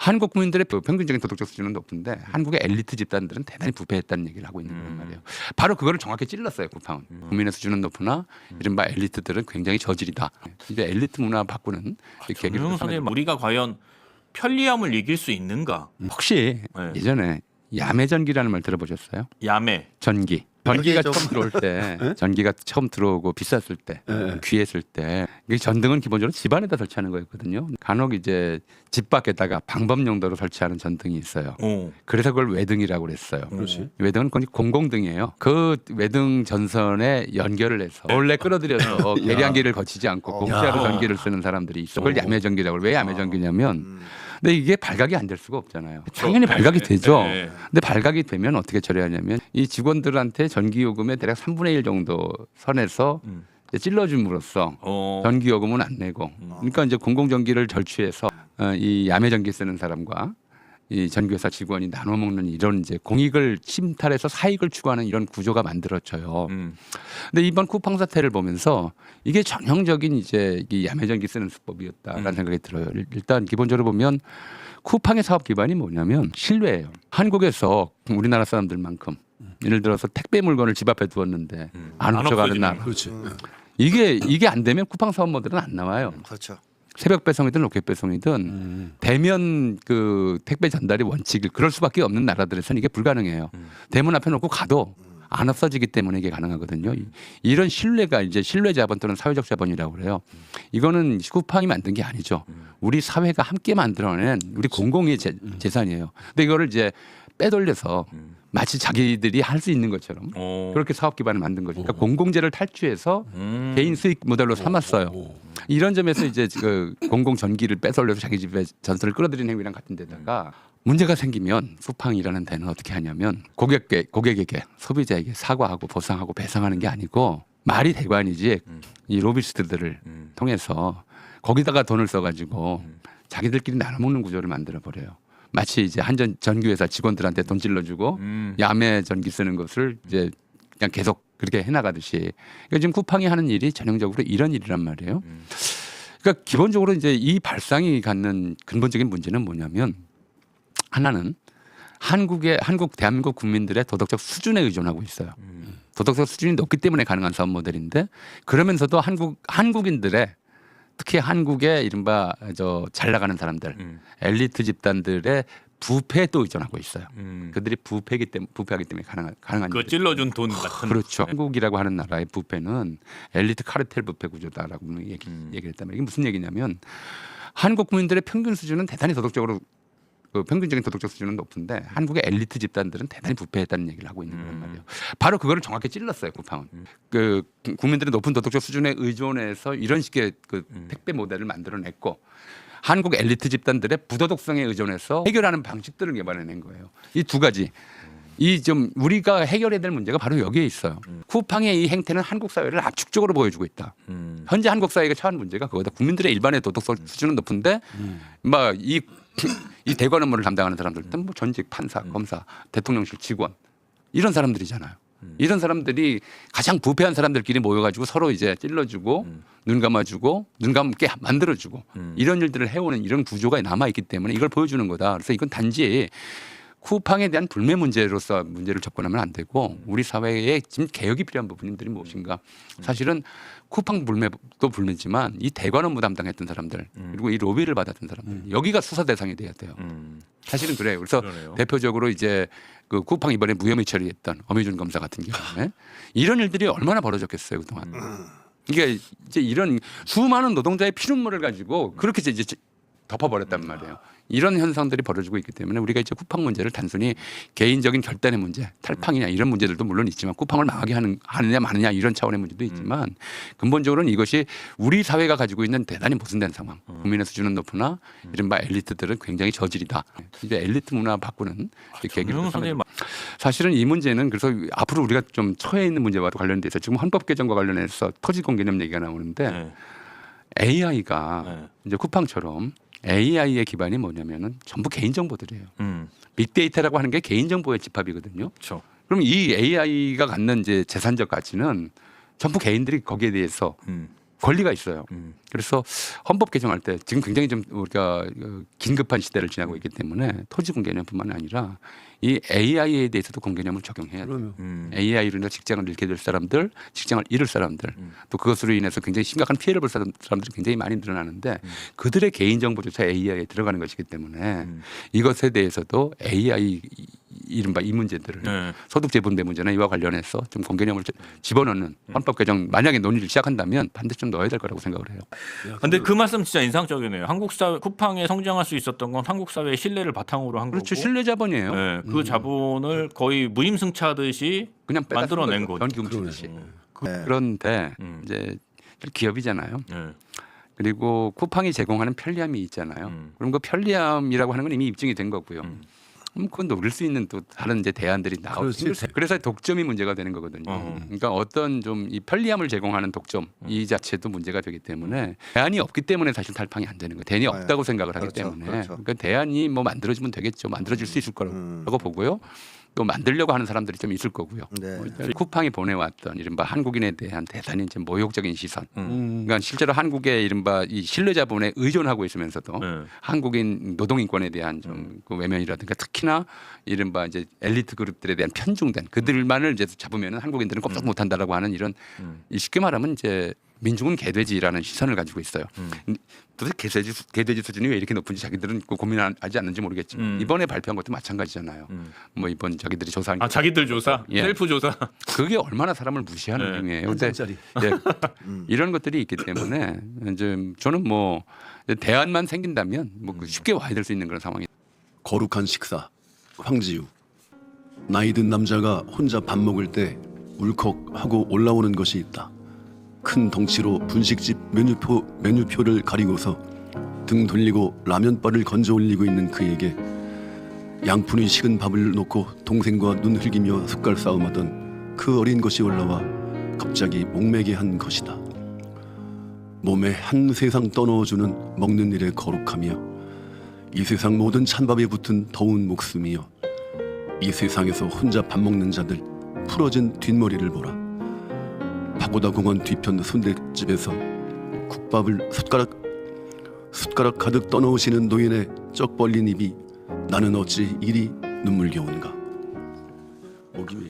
한국 국민들의 그 평균적인 도덕적 수준은 높은데 한국의 엘리트 집단들은 대단히 부패했다는 얘기를 하고 있는 거란 음. 말이에요. 바로 그거를 정확히 찔렀어요 쿠팡은. 국민의 수준은 높으나 이른바 엘리트들은 굉장히 저질이다. 이제 엘리트 문화 바꾸는 이 계기를 또 선생님 우리가 과연 편리함을 이길 수 있는가? 혹시 네. 예전에 야매전기라는 말 들어보셨어요? 야매. 전기. 전기가. 처음 들어올 때, 전기가 처음 들어오고 비쌌을 때, 네. 귀했을 때, 이 전등은 기본적으로 집 안에다 설치하는 거였거든요. 간혹 이제 집 밖에다가 방범 용도로 설치하는 전등이 있어요. 오. 그래서 그걸 외등이라고 그랬어요. 그렇지. 외등은 거의 공공등이에요. 그 외등 전선에 연결을 해서 원래 끌어들여서 계량기를 거치지 않고 공짜로 야. 전기를 쓰는 사람들이 있어. 그걸 야매 전기라고 그래요. 왜 야매 전기냐면 음. 근데 이게 발각이 안 될 수가 없잖아요. 당연히 발각이 네, 되죠. 네. 근데 발각이 되면 어떻게 처리하냐면 이 직원들한테 전기요금의 대략 3분의 1 정도 선에서 음. 이제 찔러줌으로써 어. 전기요금은 안 내고 그러니까 이제 공공전기를 절취해서 어, 이 야매전기 쓰는 사람과 이 전기회사 직원이 나눠 먹는 이런 이제 공익을 침탈해서 사익을 추구하는 이런 구조가 만들어져요. 음. 근데 이번 쿠팡 사태를 보면서 이게 전형적인 이제 이 야매전기 쓰는 수법이었다라는 음. 생각이 들어요. 일- 일단 기본적으로 보면 쿠팡의 사업 기반이 뭐냐면 신뢰예요. 한국에서 우리나라 사람들만큼 예를 들어서 택배 물건을 집 앞에 두었는데 음. 안안 훔쳐가는 나라. 그렇지. 이게 이게 안 되면 쿠팡 사업 모델은 안 나와요. 그렇죠. 새벽 배송이든 로켓 배송이든 음. 대면 그 택배 전달이 원칙일 그럴 수밖에 없는 나라들에서는 이게 불가능해요. 음. 대문 앞에 놓고 가도 안 없어지기 때문에 이게 가능하거든요. 이- 이런 신뢰가 이제 신뢰 자본 또는 사회적 자본이라고 그래요. 이거는 쿠팡이 만든 게 아니죠. 우리 사회가 함께 만들어낸 우리 공공의 재, 재산이에요. 근데 이거를 이제 빼돌려서 음. 마치 자기들이 할 수 있는 것처럼 어. 그렇게 사업 기반을 만든 거죠. 그러니까 공공재를 탈취해서 음. 개인 수익 모델로 삼았어요. 이런 점에서 이제 그 공공 전기를 뺏어올려서 자기 집에 전선을 끌어들이는 행위랑 같은 데다가 문제가 생기면 쿠팡이라는 데는 어떻게 하냐면 고객께 고객에게 소비자에게 사과하고 보상하고 배상하는 게 아니고 말이 대관이지 음. 이 로비스트들을 음. 통해서 거기다가 돈을 써가지고 음. 자기들끼리 나눠 먹는 구조를 만들어 버려요. 마치 이제 한전 전기회사 직원들한테 돈 찔러주고 음. 야매 전기 쓰는 것을 이제 그냥 계속 그렇게 해나가듯이 그러니까 지금 쿠팡이 하는 일이 전형적으로 이런 일이란 말이에요. 음. 그러니까 기본적으로 이제 이 발상이 갖는 근본적인 문제는 뭐냐면 하나는 한국의 한국 대한민국 국민들의 도덕적 수준에 의존하고 있어요. 음. 도덕적 수준이 높기 때문에 가능한 사업 모델인데 그러면서도 한국 한국인들의 특히 한국의 이른바 저 잘 나가는 사람들 음. 엘리트 집단들의 부패에 또 의존하고 있어요. 음. 그들이 부패기 때문에 부패하기 때문에 가능한 가능한 그. 찔러준 돈 같은. 그렇죠. 네. 한국이라고 하는 나라의 부패는 엘리트 카르텔 부패 구조다라고 얘기, 음. 얘기를 했단 말이에요. 이게 무슨 얘기냐면 한국 국민들의 평균 수준은 대단히 도덕적으로 그 평균적인 도덕적 수준은 높은데 한국의 엘리트 집단들은 대단히 부패했다는 얘기를 하고 있는 거란 음. 말이에요. 바로 그거를 정확히 찔렀어요. 쿠팡은. 음. 그 국민들의 높은 도덕적 수준에 의존해서 이런 식의 그 음. 택배 모델을 만들어냈고 한국 엘리트 집단들의 부도덕성에 의존해서 해결하는 방식들을 개발해낸 거예요. 이 두 가지. 이 좀 우리가 해결해야 될 문제가 바로 여기에 있어요. 음. 쿠팡의 이 행태는 한국 사회를 압축적으로 보여주고 있다. 음. 현재 한국 사회가 처한 문제가 그거다. 국민들의 일반의 도덕성 수준은 높은데 음. 막이 이 대관 업무를 담당하는 사람들은 뭐 전직 판사, 검사, 대통령실 직원 이런 사람들이잖아요. 음. 이런 사람들이 가장 부패한 사람들끼리 모여가지고 서로 이제 찔러주고 음. 눈 감아주고 눈 감게 만들어주고 음. 이런 일들을 해오는 이런 구조가 남아 있기 때문에 이걸 보여주는 거다. 그래서 이건 단지 쿠팡에 대한 불매 문제로서 문제를 접근하면 안 되고 우리 사회에 지금 개혁이 필요한 부분들이 무엇인가 사실은 쿠팡 불매도 불매지만 이 대관 업무 담당했던 사람들 그리고 이 로비를 받았던 사람들 여기가 수사 대상이 돼야 돼요. 음. 사실은 그래요. 그래서 그러네요. 대표적으로 이제 그 쿠팡 이번에 무혐의 처리했던 엄희준 검사 같은 경우에 이런 일들이 얼마나 벌어졌겠어요 그동안. 이게 이제 이런 수많은 노동자의 피눈물을 가지고 그렇게 이제 덮어버렸단 말이에요. 이런 현상들이 벌어지고 있기 때문에 우리가 이제 쿠팡 문제를 단순히 개인적인 결단의 문제, 탈팡이냐 이런 문제들도 물론 있지만 쿠팡을 망하게 하는 하느냐 마느냐 이런 차원의 문제도 있지만 근본적으로는 이것이 우리 사회가 가지고 있는 대단히 모순된 상황. 국민의 수준은 높으나 이른바 엘리트들은 굉장히 저질이다. 이제 엘리트 문화 바꾸는 계기를 정영 삼아야 선생님 사실은 이 문제는 그래서 앞으로 우리가 좀 처해 있는 문제와도 관련돼서 지금 헌법 개정과 관련해서 토지공 개념 얘기가 나오는데 네. AI가 네. 이제 쿠팡처럼 AI의 기반이 뭐냐면은 전부 개인 정보들이에요. 음. 빅데이터라고 하는 게 개인 정보의 집합이거든요. 그렇죠. 그럼 이 AI가 갖는 이제 재산적 가치는 전부 개인들이 거기에 대해서 음. 권리가 있어요. 음. 그래서 헌법 개정할 때 지금 굉장히 좀 우리가 어, 긴급한 시대를 지나고 있기 때문에 토지 공개념뿐만 아니라 이 AI에 대해서도 공개념을 적용해야 돼요. 음. AI로 인해 직장을 잃게 될 사람들, 직장을 잃을 사람들, 음. 또 그것으로 인해서 굉장히 심각한 피해를 볼 사람, 사람들이 굉장히 많이 늘어나는데 그들의 개인 정보조차 AI에 들어가는 것이기 때문에 음. 이것에 대해서도 AI 이- 이른바 이 문제들을 네. 소득 재분배 문제나 이와 관련해서 좀 공개념을 지- 집어넣는 헌법 개정 만약에 논의를 시작한다면 반드시 좀 넣어야 될 거라고 생각을 해요. 근데 그 말씀 진짜 인상적이네요. 한국 사회 쿠팡에 성장할 수 있었던 건 한국 사회의 신뢰를 바탕으로 한 그렇죠. 거고. 신뢰 자본이에요. 네, 그 자본을 거의 무임승차하듯이 그냥 빼다 쓴 만들어낸 거죠. 거죠. 연기금 치듯이. 네. 그런데 음. 이제 기업이잖아요. 네. 그리고 쿠팡이 제공하는 편리함이 있잖아요. 음. 그럼 그 편리함이라고 하는 건 이미 입증이 된 거고요. 음. 그럼 그건 노릴 수 있는 또 다른 이제 대안들이 나오고 그렇지. 그래서 독점이 문제가 되는 거거든요. 어허. 그러니까 어떤 좀 이 편리함을 제공하는 독점 이 자체도 문제가 되기 때문에 대안이 없기 때문에 사실 탈팡이 안 되는 거예요. 대안이 네. 없다고 생각을 하기 그렇죠. 때문에 그렇죠. 그러니까 대안이 뭐 만들어지면 되겠죠. 만들어질 수 있을 거라고 음. 보고요. 또 만들려고 하는 사람들이 좀 있을 거고요. 네. 뭐 쿠팡이 보내왔던 이른바 한국인에 대한 대단히 이제 모욕적인 시선. 음. 그러니까 실제로 한국의 이른바 이 신뢰 자본에 의존하고 있으면서도 네. 한국인 노동 인권에 대한 좀 그 외면이라든가 특히나 이른바 이제 엘리트 그룹들에 대한 편중된 그들만을 이제 잡으면은 한국인들은 꼼짝 못한다라고 하는 이런 음. 이 쉽게 말하면 이제 민중은 개돼지라는 시선을 가지고 있어요. 음. 도대체 개돼지, 수- 개돼지 수준이 왜 이렇게 높은지 자기들은 그 고민하지 않는지 모르겠지만 음. 이번에 발표한 것도 마찬가지잖아요. 음. 뭐 이번 자기들이 조사한 아 자기들 조사, 예. 셀프 조사. 그게 얼마나 사람을 무시하는 네. 행위예요. 한 근데. 예, 음. 이런 것들이 있기 때문에 이제 저는 뭐 대안만 생긴다면 뭐 음. 그 쉽게 와야 될수 있는 그런 상황이. 거룩한 식사 황지우 나이 든 남자가 혼자 밥 먹을 때 울컥 하고 올라오는 것이 있다 큰 덩치로 분식집 메뉴표 메뉴표를 가리고서 등 돌리고 라면바를 건져 올리고 있는 그에게 양푼이 식은 밥을 놓고 동생과 눈 흘기며 숟갈 싸움하던 그 어린 것이 올라와 갑자기 목매게 한 것이다. 몸에 한 세상 떠넣어주는 먹는 일의 거룩함이여 이 세상 모든 찬밥에 붙은 더운 목숨이여 이 세상에서 혼자 밥 먹는 자들 풀어진 뒷머리를 보라 파고다 공원 뒤편 순대집에서 국밥을 숟가락 숟가락 가득 떠넣으시는 노인의 쩍 벌린 입이 나는 어찌 이리 눈물겨운가? 목이